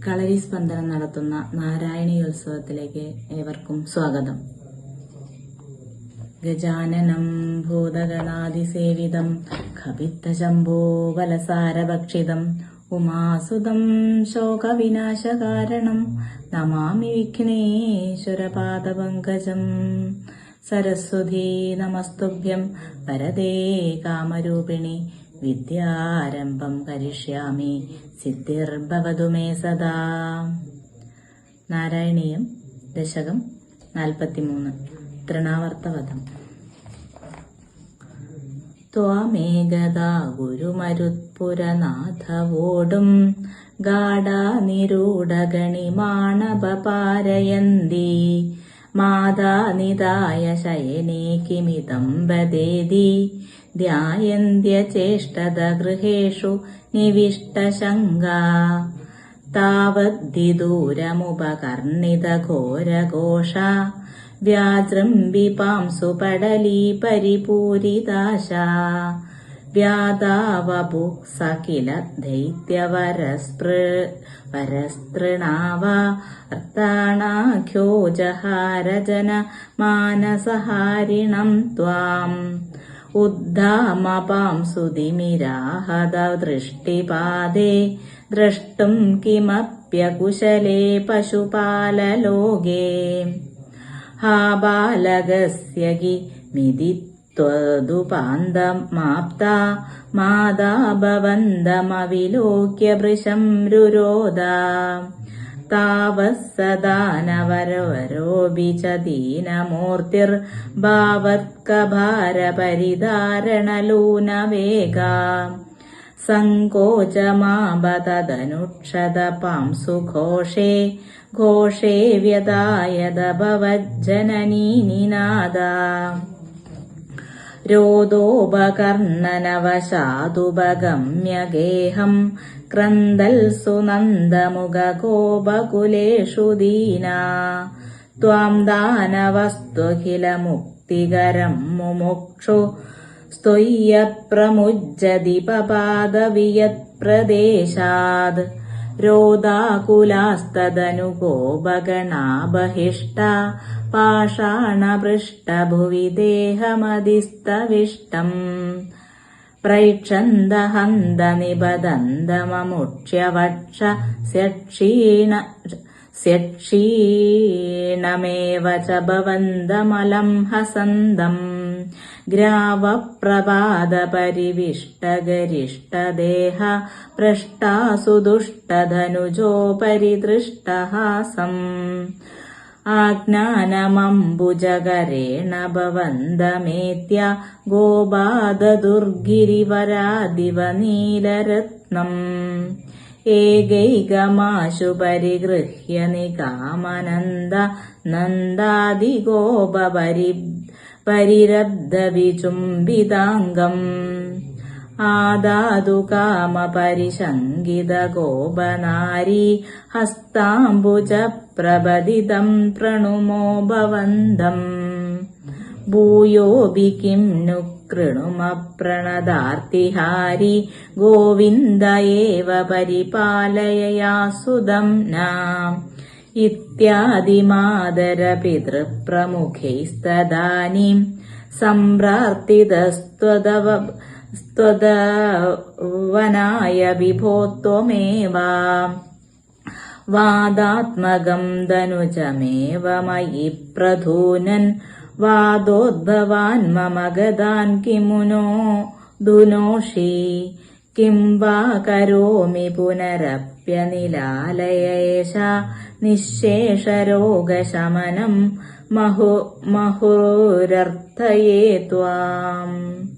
മുഖാന്തരം നടത്തുന്ന നാരായണീയോത്സവത്തിലേക്ക് ഏവർക്കും സ്വാഗതം. ഗജാനനം ഭൂതഗണാതിസേവിതം ഖപിത്തശംഭോബലസാരഭക്ഷിതം ഉമാസുതം ശോകവിനാശകാരണം നമാമി വിഘ്നേശ്വരപാദപങ്കജം സരസ്വതീ നമസ്തുഭ്യം വരദേ കാമരൂപിണി വിദ്യാരംഭം കരിഷ്യാമി സിദ്ധിർഭവതു മേ സദാ. നാരായണീയം ദശകം നാൽപ്പത്തിമൂന്ന്. തൃണാവർത്തവധം. ത്വാമേകദാ ഗുരുമരുത്പുരനാഥവോടും ഗാഢാനിരൂഢഗണിമാണപപാരയന്തി മാതാ നിദായ ശയനേ കിമിതം വദേതി. ധ്യായന്ത്യചേഷ്ടത ഗൃഹേഷു നിവിഷ്ടശങ്കാ താവദ്ധിദൂരമുപകർണിതഘോരഘോഷ വ്യാജൃംബിപാംസു പടലീ പരിപൂരിതാശാ. വ്യാതാവപു സകില ദൈത്യവരസ്പൃ വരസ്തൃണാവ. അർത്ഥാണാഖ്യോ ജഹാരജന മാനസഹാരിണം ത്വാം. ഉദ്ധാമപാം സുതിമിരാഹതദൃഷ്ടിപാദേ ദ്രഷ്ടും കിമപ്യകുശലേ പശുപാലലോകേ. ഹാ ബാലകസ്യ കി മിതിത്വദുപാന്തമാപ്ത മാതാ ഭവന്തമവിലോക്യ ഭൃശം രുരോദ तावः सदानवरोवरोऽपि च दीनमूर्तिर्भावत्कभारपरिधारणलूनवेगा सङ्कोचमाबदनुक्षदपां सुघोषे घोषे व्यदायद भवज्जननी निनादा रोदोपकर्णनवशादुपगम्य गेहम् क्रन्दल्सु नन्दमुगगोपकुलेषु दीना त्वाम् दानवस्त्वखिलमुक्तिकरम् मुमुक्षु स्त्वय्यप्रमुज्जति पपादवियत्प्रदेशाद् रोदाकुलास्तदनुगोपगणा बहिष्टा पाषाणपृष्ठभुवि देहमदिस्तविष्टम् प्रैक्षन्दहन्दनिबदन्दममुक्ष्यवक्ष स्यक्षीण स्यक्षीणमेव च भवन्दमलम् हसन्दम् ग्रावप्रपादपरिविष्टगरिष्टदेह पृष्टासु दुष्टधनुजोपरि दृष्टहासम् आज्ञानमम्बुजगरेण भवन्दमेत्य गोबाददुर्गिरिवरादिव नीलरत्नम् एकैकमाशु परिगृह्य निकामनन्द नन्दादिगोपरि परिरब्धविचुम्बिताङ्गम् आदादु कामपरिशङ्गितगोपनारी हस्ताम्बुजप्रबदितम् प्रणुमो भवन्दम् भूयोऽपि किं नु कृणुमप्रणदार्तिहारी गोविन्द एव परिपालयया सुदम् न इत्यादिमादरपितृप्रमुखैस्तदानीम् सम्प्रार्थितस्त्वदव വനായ വിഭോത്വമേവ. വാദാത്മകം ധനുജമേവ മയി പ്രധൂനൻ. വാദോദ്ഭവാൻ മമ ഗതാൻ കിമുനോ ദുനോഷി. കിം വാ കരോമി പുനരപ്യനിലാലയേശ നിശേഷരോഗശമനം മഹു മഹുരർത്ഥയേ ത്വാം.